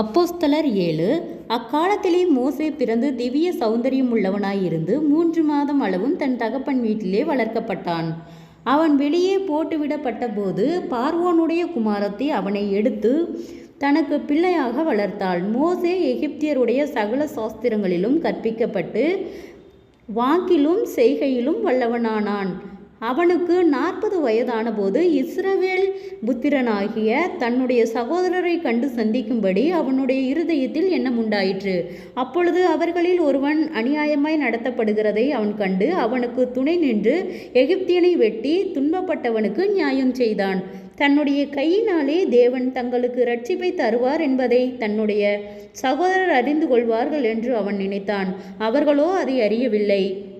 அப்போஸ்தலர் ஏழு அக்காலத்திலே மோசே பிறந்து திவ்ய சௌந்தரியம் உள்ளவனாயிருந்து மூன்று மாதம் அளவும் தன் தகப்பன் வீட்டிலே வளர்க்கப்பட்டான். அவன் வெளியே போட்டுவிடப்பட்டபோது பார்வோனுடைய குமாரத்தை அவனை எடுத்து தனக்கு பிள்ளையாக வளர்த்தாள். மோசே எகிப்தியருடைய சகல சாஸ்திரங்களிலும் கற்பிக்கப்பட்டு வாக்கிலும் செய்கையிலும் வல்லவனானான். அவனுக்கு நாற்பது வயதான போது இஸ்ரவேல் புத்திரனாகிய தன்னுடைய சகோதரரை கண்டு சந்திக்கும்படி அவனுடைய இருதயத்தில் எண்ணம் உண்டாயிற்று. அப்பொழுது அவர்களில் ஒருவன் அநியாயமாய் நடத்தப்படுகிறதை அவன் கண்டு அவனுக்கு துணை நின்று எகிப்தியனை வெட்டி துன்பப்பட்டவனுக்கு நியாயம் செய்தான். தன்னுடைய கையினாலே தேவன் தங்களுக்கு ரட்சிப்பை தருவார் என்பதை தன்னுடைய சகோதரர் அறிந்து கொள்வார்கள் என்று அவன் நினைத்தான். அவர்களோ அதை அறியவில்லை.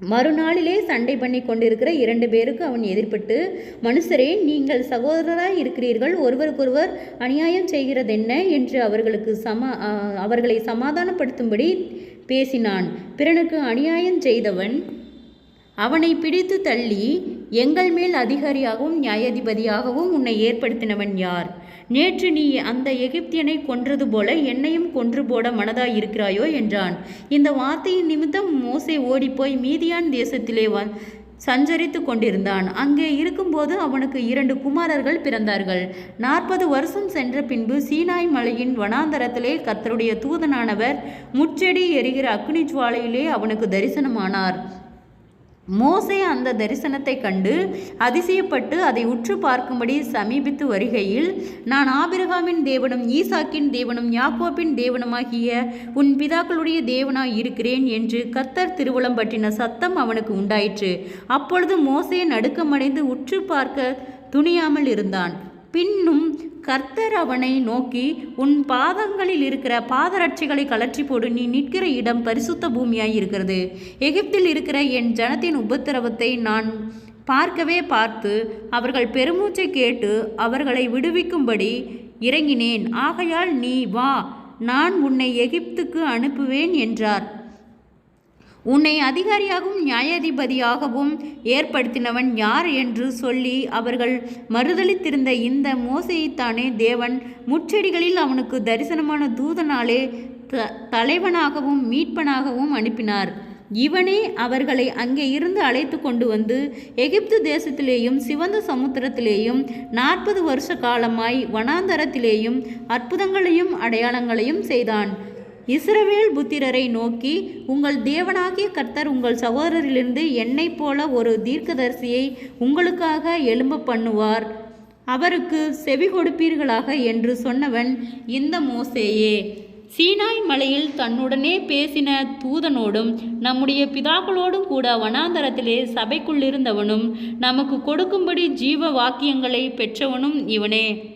மறுநாளிலே சண்டை பண்ணி கொண்டிருக்கிற இரண்டு பேருக்கு அவன் எதிர்பட்டு மனுஷரே நீங்கள் சகோதரராய் இருக்கிறீர்கள். ஒருவருக்கொருவர் அநியாயம் செய்கிறதென்ன? என்று அவர்களுக்கு சமா அவர்களை சமாதானப்படுத்தும்படி பேசினான். பிறனுக்கு அநியாயம் செய்தவன் அவனை பிடித்து தள்ளி எங்கள் மேல் அதிகாரியாகவும் நியாயாதிபதியாகவும் உன்னை ஏற்படுத்தினவன் யார்? நேற்று நீ அந்த எகிப்தியனை கொன்றது போல என்னையும் கொன்று போட மனதாய் இருக்கிறாயோ என்றான். இந்த வார்த்தையின் நிமித்தம் மோசை ஓடிப்போய் மீதியான் தேசத்திலே வ சஞ்சரித்து கொண்டிருந்தான். அங்கே இருக்கும்போது அவனுக்கு இரண்டு குமாரர்கள் பிறந்தார்கள். நாற்பது வருஷம் சென்ற பின்பு சீனாய் மலையின் வனாந்தரத்திலே கர்த்தருடைய தூதனானவர் முச்செடி எரிகிற அக்னி ஜுவாலையிலே அவனுக்கு தரிசனமானார். மோசே அந்த தரிசனத்தை கண்டு அதிசயப்பட்டு அதை உற்று பார்க்கும்படி சமீபித்து வருகையில் நான் ஆபிரகாமின் தேவனும் ஈசாக்கின் தேவனும் யாக்கோப்பின் தேவனுமாகிய உன் பிதாக்களுடைய தேவனாய் இருக்கிறேன் என்று கத்தர் திருவுளம் பற்றின சத்தம் அவனுக்கு உண்டாயிற்று. அப்பொழுது மோசே நடுக்கமடைந்து உற்று பார்க்க துணியாமல் இருந்தான். பின்னும் கர்த்தர் அவனை நோக்கி உன் பாதங்களில் இருக்கிற பாதரட்சிகளை கலற்றி போடு. நீ நிற்கிற இடம் பரிசுத்த பூமியாய் இருக்கிறது எகிப்தில் இருக்கிற என் ஜனத்தின் உபத்திரவத்தை நான் பார்க்கவே பார்த்து அவர்கள் பெருமூச்சை கேட்டு அவர்களை விடுவிக்கும்படி இறங்கினேன். ஆகையால் நீ வா. நான் உன்னை எகிப்துக்கு அனுப்புவேன் என்றார். உன்னை அதிகாரியாகவும் நியாயாதிபதியாகவும் ஏற்படுத்தினவன் யார் என்று சொல்லி அவர்கள் மறுதளித்திருந்த இந்த மோசையைத்தானே தேவன் முச்செடிகளில் அவனுக்கு தரிசனமான தூதனாலே த தலைவனாகவும் மீட்பனாகவும் அனுப்பினார். இவனே அவர்களை அங்கே இருந்து அழைத்து கொண்டு வந்து எகிப்து தேசத்திலேயும் சிவந்த சமுத்திரத்திலேயும் நாற்பது வருஷ காலமாய் வனாந்தரத்திலேயும் அற்புதங்களையும் அடையாளங்களையும் செய்தான். இஸ்ரவேல் புத்திரரை நோக்கி உங்கள் தேவனாகிய கர்த்தர் உங்கள் சகோதரரிலிருந்து என்னைப் போல ஒரு தீர்க்கதரிசியை உங்களுக்காக எழும்ப பண்ணுவார். அவருக்கு செவி கொடுப்பீர்களாக? என்று சொன்னவன் இந்த மோசேயே சீனாய் மலையில் தன்னுடனே பேசின தூதனோடும் நம்முடைய பிதாக்களோடும் கூட வனாந்தரத்திலே சபைக்குள்ளிருந்தவனும் நமக்கு கொடுக்கும்படி ஜீவ வாக்கியங்களை பெற்றவனும் இவனே.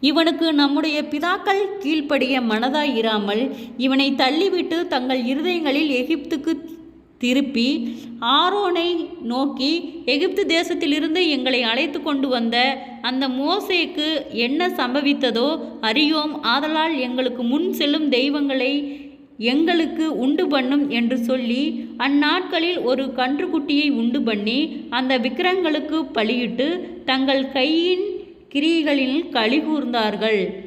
இவனுக்கு நம்முடைய பிதாக்கள் கீழ்ப்படிய மனதாய் இராமல் இவனை தள்ளிவிட்டு தங்கள் இருதயங்களில் எகிப்துக்கு திருப்பி ஆரோனை நோக்கி எகிப்து தேசத்திலிருந்து எங்களை அழைத்து கொண்டு வந்த அந்த மோசேக்கு என்ன சம்பவித்ததோ அறியோம். ஆதலால் எங்களுக்கு முன் செல்லும் தெய்வங்களை எங்களுக்கு உண்டு பண்ணும் என்று சொல்லி அந்நாட்களில் ஒரு கன்றுக்குட்டியை உண்டு பண்ணி அந்த விக்கிரங்களுக்கு பலியிட்டு தங்கள் கையின் கிரிகளில் களி கூர்ந்தார்கள்.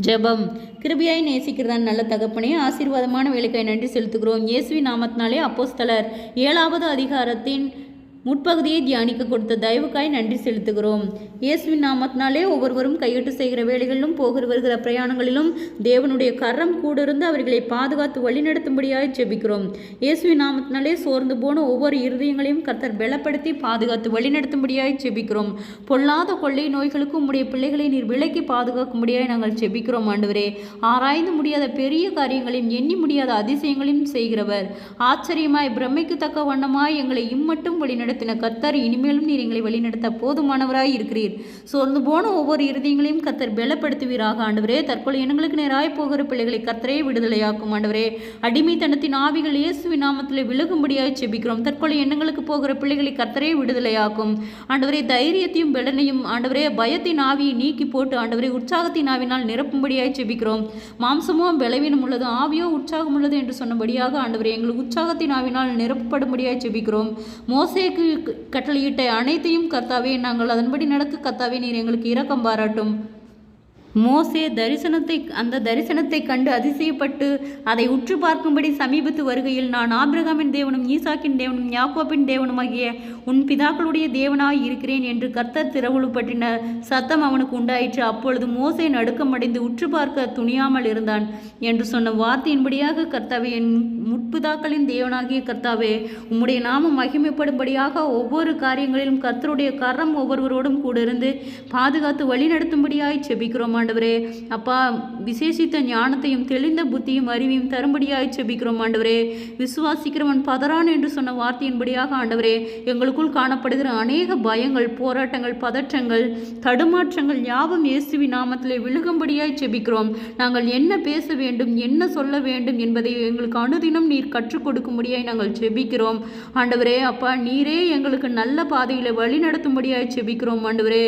ஜெபம். கிருபியாய் நேசிக்கிறதான் நல்ல தகப்பனே ஆசீர்வாதமான வேலைக்காய் நன்றி செலுத்துகிறோம். இயேசுவி நாமத்தினாலே அப்போஸ்தலர். ஏழாவது அதிகாரத்தின் முற்பகுதியை தியானிக்க கொடுத்த தயவுக்காய் நன்றி செலுத்துகிறோம். இயேசுவின் நாமத்தினாலே ஒவ்வொருவரும் கையிட்டு செய்கிற வேலைகளிலும் போகிற வருகிற பிரயாணங்களிலும் தேவனுடைய கரம் கூட இருந்து அவர்களை பாதுகாத்து வழிநடத்தும்படியாய் ஜெபிக்கிறோம். இயேசுவின் நாமத்தினாலே சோர்ந்து போன ஒவ்வொரு இருதயங்களையும் கர்த்தர் பலப்படுத்தி பாதுகாத்து வழிநடத்தும்படியாய் ஜெபிக்கிறோம். பொல்லாத கொள்ளை நோய்களுக்கும் உம்முடைய பிள்ளைகளை நீர் விலக்கி பாதுகாக்கும்படியாய் நாங்கள் ஜெபிக்கிறோம் ஆண்டவரே. ஆராய்ந்து முடியாத பெரிய காரியங்களையும் எண்ணி முடியாத அதிசயங்களையும் செய்கிறவர். ஆச்சரியமாய் பிரமைக்கு தக்க வண்ணமாய் எங்களை இம்மட்டும் வழிநடத்தின கர்த்தர் இனிமேலும் நீர் எங்களை வழிநடத்த போதுமானவராய் இருக்கிறீர். சோர்ந்து போன ஒவ்வொரு இருதயங்களையும் கர்த்தர் பலப்படுத்துவீராக ஆண்டவரே. தற்கொலை எண்ணங்களுக்கு நேராய் போகிற பிள்ளைகளை கர்த்தரே விடுதலையாக்கும் ஆண்டவரே. அடிமைத்தனத்தின் ஆவிகள் இயேசுவின் நாமத்தில் விலகும்படியாய் செபிக்கிறோம். தற்கொலை எண்ணங்களுக்கு போகிற பிள்ளைகளை கர்த்தரே விடுதலையாக்கும். ஆண்டவரே தைரியத்தையும் பெலனையும் ஆண்டவரே பயத்தின் ஆவியை நீக்கி போட்டு ஆண்டவரே உற்சாகத்தின் ஆவினால் நிரப்பும்படியாய் செபிக்கிறோம். மாம்சமோ பலவீனம் உள்ளது ஆவியோ உற்சாகம் உள்ளது என்று சொன்னபடியாக ஆண்டவரே எங்களுக்கு உற்சாகத்தின் ஆவினால் நிரப்பப்படும்படியாய் செபிக்கிறோம். மோசேக்கு கட்டளையிட்ட அனைத்தையும் கர்த்தாவே நாங்கள் அதன்படி நடக்க கர்த்தாவே நீர் எங்களுக்கு இரக்கம் பாராட்டும். மோசே தரிசனத்தை அந்த தரிசனத்தை கண்டு அதிசயப்பட்டு அதை உற்று பார்க்கும்படி சமீபத்து வருகையில் நான் ஆபிரகாமின் தேவனும் ஈசாக்கின் தேவனும் யாக்கோபின் தேவனுமாகிய உன் பிதாக்களுடைய தேவனாய் இருக்கிறேன் என்று கர்த்தர் திரவுಳು பற்றின சத்தம் அவனுக்கு உண்டாயிற்று. அப்பொழுது மோசே நடுக்கமடைந்து உற்று பார்க்க துணியாமல் இருந்தான் என்று சொன்ன வார்த்தையின்படியாக கர்த்தாவே என் முற்பிதாக்களின் தேவனாகிய கர்த்தாவே உம்முடைய நாமம் மகிமைப்படும்படியாக ஒவ்வொரு காரியங்களிலும் கர்த்தருடைய கரம் ஒவ்வொருவரோடும் கூட இருந்து பாதுகாத்து வழிநடத்தும்படியாய் செபிக்கிறோம் ஆண்டவரே. அப்பா விசேஷித்த ஞானத்தையும் தெளிந்த புத்தியும் அறிவையும் தரும்படியாய் செபிக்கிறோம் ஆண்டவரே. விசுவாசிக்கிறவன் பதறான் என்று சொன்ன வார்த்தையின்படியாக ஆண்டவரே எங்களுக்குள் காணப்படுகிற அநேக பயங்கள் போராட்டங்கள் பதற்றங்கள் தடுமாற்றங்கள் யாவும் இயேசுவி நாமத்திலே விழுகும்படியாய் செபிக்கிறோம். நாங்கள் என்ன பேச வேண்டும் என்ன சொல்ல வேண்டும் என்பதை எங்களுக்கு அனுதினம் நீர் கற்றுக் கொடுக்கும்படியாய் நாங்கள் செபிக்கிறோம். ஆண்டவரே அப்பா நீரே எங்களுக்கு நல்ல பாதையில் வழி நடத்தும்படியாய் செபிக்கிறோம் ஆண்டவரே.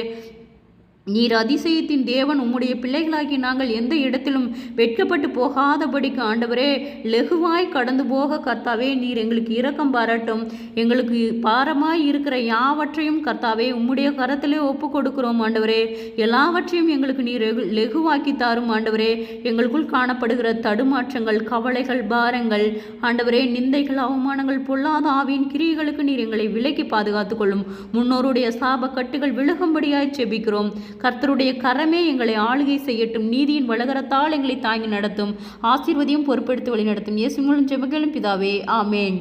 நீர் அதிசயத்தின் தேவன் உம்முடைய பிள்ளைகளாகி நாங்கள் எந்த இடத்திலும் வெட்கப்பட்டு போகாதபடிக்கு ஆண்டவரே லெகுவாய் கடந்து போக கர்த்தாவே நீர் எங்களுக்கு இரக்கம் பாராட்டும். எங்களுக்கு பாரமாய் இருக்கிற யாவற்றையும் கர்த்தாவே உம்முடைய கரத்திலே ஒப்பு கொடுக்கிறோம் ஆண்டவரே. எல்லாவற்றையும் எங்களுக்கு நீர் லெகுவாக்கி தாரும் ஆண்டவரே. எங்களுக்குள் காணப்படுகிற தடுமாற்றங்கள் கவலைகள் பாரங்கள் ஆண்டவரே நிந்தைகள் அவமானங்கள் பொல்லாத ஆவியின் கிரியைகளுக்கு நீர் எங்களை விலக்கி பாதுகாத்துக் கொள்ளும். முன்னோருடைய சாப கட்டுகள் விலகும்படியாய் செபிக்கிறோம். கர்த்தருடைய கரமே எங்களை ஆளுகை செய்யட்டும். நீதியின் வளகரத்தால் எங்களை தாங்கி நடத்தும். ஆசீர்வதியும் பொறுப்பெடுத்து வழி நடத்தும் இயேசு மூலம் ஜெபங்களும் பிதாவே. ஆமேன்.